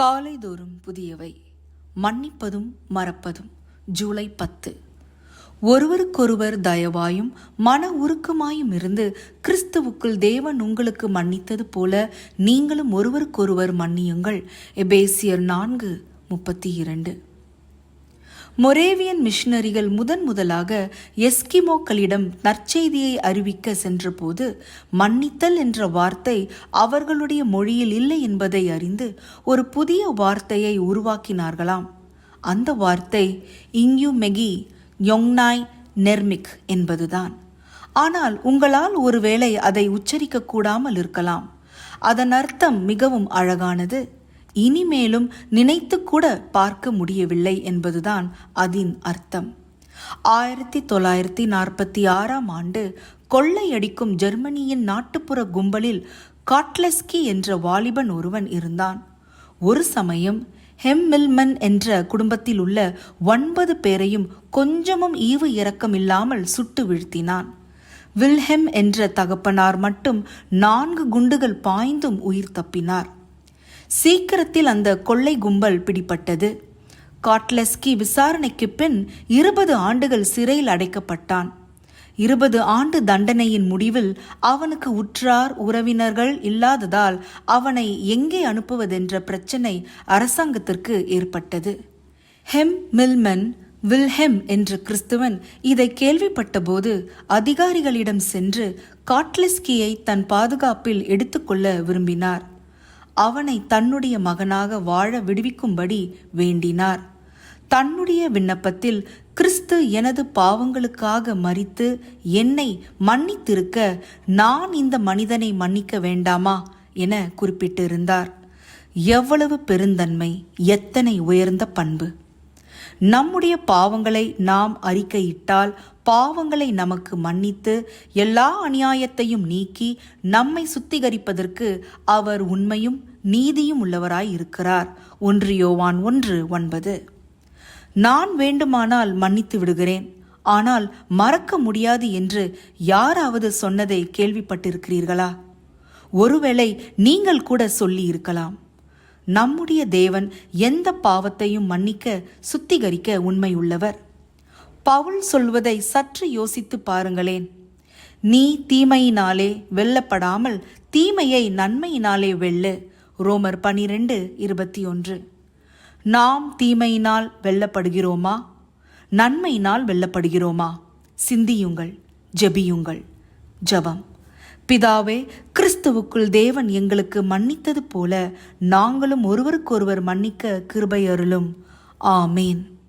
காலைதோறும் புதியவை மன்னிப்பதும் மறப்பதும். ஜூலை பத்து. ஒருவருக்கொருவர் தயவாயும் மன உருக்கமாயும் இருந்து கிறிஸ்துவுக்குள் தேவன் உங்களுக்கு மன்னித்தது போல நீங்களும் ஒருவருக்கொருவர் மன்னியுங்கள். எபேசியர் நான்கு முப்பத்தி இரண்டு. மொரேவியன் மிஷனரிகள் முதன் முதலாக எஸ்கிமோக்களிடம் நற்செய்தியை அறிவிக்க சென்றபோது மன்னித்தல் என்ற வார்த்தை அவர்களுடைய மொழியில் இல்லை என்பதை அறிந்து ஒரு புதிய வார்த்தையை உருவாக்கினார்களாம். அந்த வார்த்தை இங்யூ மெகி யொங்னாய் நெர்மிக் என்பதுதான். ஆனால் உங்களால் ஒருவேளை அதை உச்சரிக்க கூடாமல் இருக்கலாம். அதன் அர்த்தம் மிகவும் அழகானது. இனிமேலும் நினைத்து கூட பார்க்க முடியவில்லை என்பதுதான் அதன் அர்த்தம். ஆயிரத்தி தொள்ளாயிரத்தி நாற்பத்தி ஆறாம் ஆண்டு கொள்ளையடிக்கும் ஜெர்மனியின் நாட்டுப்புற கும்பலில் காட்லஸ்கி என்ற வாலிபன் ஒருவன் இருந்தான். ஒரு சமயம் ஹெம்மில்மன் என்ற குடும்பத்தில் உள்ள ஒன்பது பேரையும் கொஞ்சமும் ஈவு இரக்கம் இல்லாமல் சுட்டு வீழ்த்தினான். வில்ஹெம் என்ற தகப்பனார் மட்டும் நான்கு குண்டுகள் பாய்ந்தும் உயிர் தப்பினார். சீக்கிரத்தில் அந்த கொள்ளை கும்பல் பிடிப்பட்டது காட்லஸ்கி விசாரணைக்கு பின் இருபது ஆண்டுகள் சிறையில் அடைக்கப்பட்டான். இருபது ஆண்டு தண்டனையின் முடிவில் அவனுக்கு உற்றார் உறவினர்கள் இல்லாததால் அவனை எங்கே அனுப்புவதென்ற பிரச்சனை அரசாங்கத்திற்கு ஏற்பட்டது. ஹெம் மில்மன் வில்ஹெம் என்ற கிறிஸ்துவன் இதை கேள்விப்பட்டபோது அதிகாரிகளிடம் சென்று காட்லஸ்கியை தன் பாதுகாப்பில் எடுத்துக்கொள்ள விரும்பினார். அவனை தன்னுடைய மகனாக வாழ விடுவிக்கும்படி வேண்டினார். தன்னுடைய விண்ணப்பத்தில் கிறிஸ்து எனது பாவங்களுக்காக மறித்து என்னை மன்னித்திருக்க நான் இந்த மனிதனை மன்னிக்க வேண்டாமா என குறிப்பிட்டிருந்தார். எவ்வளவு பெருந்தன்மை எத்தனை உயர்ந்த பண்பு. நம்முடைய பாவங்களை நாம் அறிக்கையிட்டால் பாவங்களை நமக்கு மன்னித்து எல்லா அநியாயத்தையும் நீக்கி நம்மை சுத்திகரிப்பதற்கு அவர் உண்மையும் நீதியும் உள்ளவராய் இருக்கிறார். ஒன்று யோவான் ஒன்று ஒன்பது. நான் வேண்டுமானால் மன்னித்து விடுகிறேன். ஆனால் மறக்க முடியாது என்று யாராவது சொன்னதை கேள்விப்பட்டிருக்கிறீர்களா? ஒருவேளை நீங்கள் கூட சொல்லி இருக்கலாம். நம்முடைய தேவன் எந்த பாவத்தையும் மன்னிக்க சுத்திகரிக்க உண்மையுள்ளவர். பவுல் சொல்வதை சற்று யோசித்து பாருங்களேன். நீ தீமையினாலே வெல்லப்படாமல் தீமையை நன்மையினாலே வெல்லு. ரோமர் பனிரெண்டு இருபத்தி ஒன்று. நாம் தீமையினால் வெல்லப்படுகிறோமா? நன்மையினால் வெல்லப்படுகிறோமா? சிந்தியுங்கள் ஜெபியுங்கள். ஜபம். பிதாவே கிறிஸ்துவுக்குள் தேவன் எங்களுக்கு மன்னித்தது போல நாங்களும் ஒருவருக்கொருவர் மன்னிக்க கிருபை அருளும். ஆமேன்.